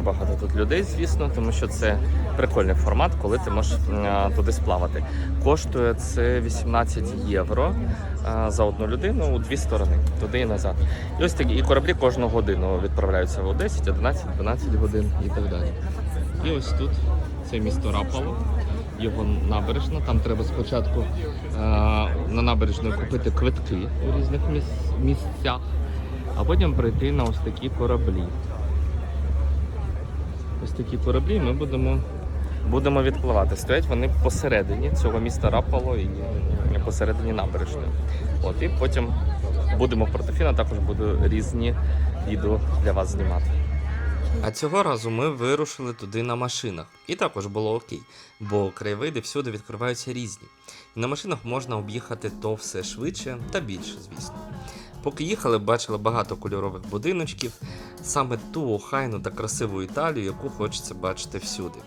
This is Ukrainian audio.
Багато тут людей, звісно, тому що це прикольний формат, коли ти можеш е, туди сплавати. Коштує це 18 євро е, за одну людину у дві сторони, туди і назад. І ось такі і кораблі кожну годину відправляються в 10, 11, 12 годин і так далі. І ось тут це місто Рапало, його набережна. Там треба спочатку е, на набережну купити квитки у різних місцях, а потім прийти на ось такі кораблі. Такі кораблі ми будемо, будемо відпливати. Стоять вони посередині цього міста Рапало і посередині набережної. От, і потім будемо в Портофіно, також буду різні відео для вас знімати. А цього разу ми вирушили туди на машинах. І також було окей, бо краєвиди всюди відкриваються різні. І на машинах можна об'їхати то все швидше та більше, звісно. Поки їхали, бачили багато кольорових будиночків, саме ту охайну та красиву Італію, яку хочеться бачити всюди.